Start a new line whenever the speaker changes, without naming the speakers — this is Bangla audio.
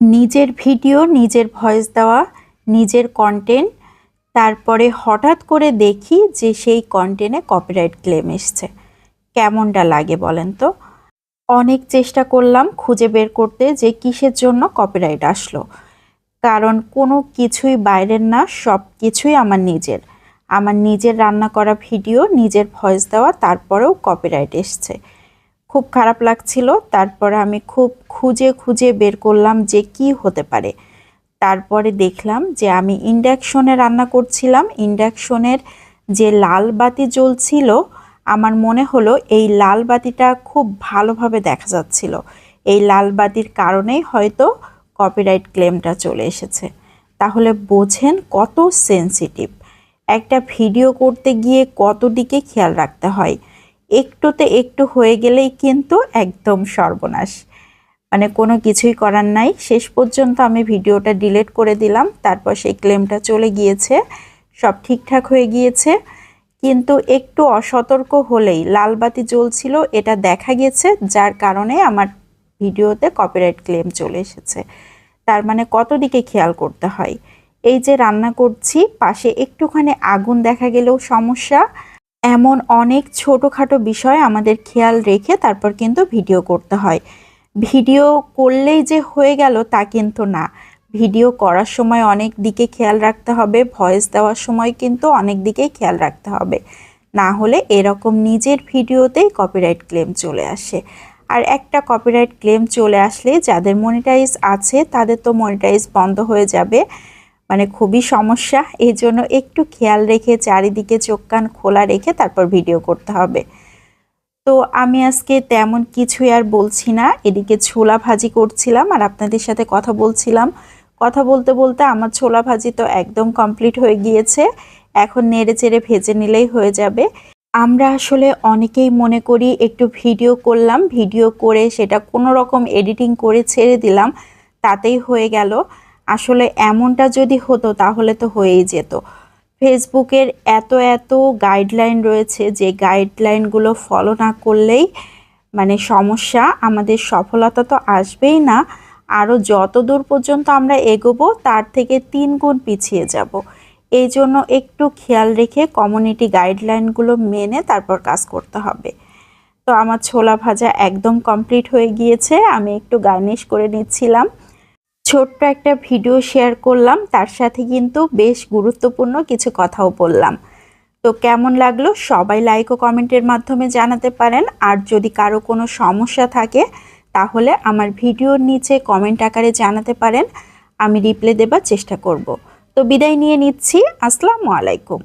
নিজের ভিডিও, নিজের ভয়েস দেওয়া, নিজের কন্টেন্ট তারপরে হঠাৎ করে দেখি যে সেই কন্টেন্টে কপিরাইট ক্লেম এসছে। কেমনটা লাগে বলেন তো? অনেক চেষ্টা করলাম খুঁজে বের করতে যে কিসের জন্য কপিরাইট আসলো। কারণ কোনো কিছুই বাইরের না, সব কিছুই আমার নিজের। আমার নিজের রান্না করা ভিডিও নিজের ভয়েস দেওয়া, তারপরেও কপিরাইট এসছে। খুব খারাপ লাগছিল। তারপরে আমি খুব খুঁজে খুঁজে বের করলাম যে কি হতে পারে। তারপরে দেখলাম যে আমি ইন্ডাকশনে রান্না করছিলাম। ইন্ডাকশনের যে লাল বাতি জ্বলছিল, আমার মনে হলো এই লাল বাতিটা খুব ভালোভাবে দেখা যাচ্ছিল। এই লাল বাতির কারণেই হয়তো কপিরাইট ক্লেমটা চলে এসেছে। তাহলে বোঝেন কত সেন্সিটিভ। একটা ভিডিও করতে গিয়ে কত দিকে খেয়াল রাখতে হয়। একটুতে একটু হয়ে গেলেই কিন্তু একদম সর্বনাশ। মানে কোনো কিছুই করার নাই। শেষ পর্যন্ত আমি ভিডিওটা ডিলিট করে দিলাম, তারপর সেই ক্লেমটা চলে গিয়েছে, সব ঠিকঠাক হয়ে গিয়েছে। কিন্তু একটু অসতর্ক হলেই লাল বাতি জ্বলছিল, এটা দেখা গেছে, যার কারণে আমার ভিডিওতে কপিরাইট ক্লেম চলে এসেছে। তার মানে কত দিকে খেয়াল করতে হয়? এই যে রান্না করছি, পাশে একটুখানি আগুন দেখা গেলেও সমস্যা। এমন অনেক ছোটোখাটো বিষয় আমাদের খেয়াল রেখে তারপর কিন্তু ভিডিও করতে হয়। ভিডিও করলেই যে হয়ে গেল তা কিন্তু না। ভিডিও করার সময় অনেক দিকে খেয়াল রাখতে হবে, ভয়েস দেওয়ার সময় কিন্তু অনেক দিকেই খেয়াল রাখতে হবে। না হলে এরকম নিজের ভিডিওতেই কপিরাইট ক্লেম চলে আসে। আর একটা কপিরাইট ক্লেম চলে আসলে যাদের মনিটাইজ আছে তাদের তো মনিটাইজ বন্ধ হয়ে যাবে। মানে খুবই সমস্যা। এই জন্য একটু খেয়াল রেখে চারিদিকে চোখ কান খোলা রেখে তারপর ভিডিও করতে হবে। তো আমি আজকে তেমন কিছুই আর বলছি না। এদিকে ছোলা ভাজি করছিলাম আর আপনাদের সাথে কথা বলছিলাম। কথা বলতে বলতে আমার ছোলা ভাজি তো একদম কমপ্লিট হয়ে গিয়েছে। এখন নেড়ে চেড়ে ভেজে নিলেই হয়ে যাবে। আমরা আসলে অনেকেই মনে করি একটু ভিডিও করলাম, ভিডিও করে সেটা কোনো রকম এডিটিং করে ছেড়ে দিলাম, তাতেই হয়ে গেল। আসলে এমনটা যদি হতো, তাহলে তো হয়েই যেত। ফেসবুকের এত এত গাইডলাইন রয়েছে, যে গাইডলাইনগুলো ফলো না করলেই মানে সমস্যা, আমাদের সফলতা তো আসবেই না। আরও যত দূর পর্যন্ত আমরা এগোবো, তার থেকে তিন গুণ পিছিয়ে যাব। এই জন্য একটু খেয়াল রেখে কমিউনিটি গাইডলাইনগুলো মেনে তারপর কাজ করতে হবে। তো আমার ছোলা ভাজা একদম কমপ্লিট হয়ে গিয়েছে, আমি একটু গার্নিশ করে নিচ্ছিলাম। ছোট্ট একটা ভিডিও শেয়ার করলাম, তার সাথে কিন্তু বেশ গুরুত্বপূর্ণ কিছু কথাও বললাম। তো কেমন লাগল? সবাই লাইক ও কমেন্টের মাধ্যমে জানাতে পারেন। আর যদি কারও কোনো সমস্যা থাকে, তাহলে আমার ভিডিওর নিচে কমেন্ট আকারে জানাতে পারেন। আমি রিপ্লাই দেবার চেষ্টা করব। তো বিদায় নিয়ে নিচ্ছি। আসসালামু আলাইকুম।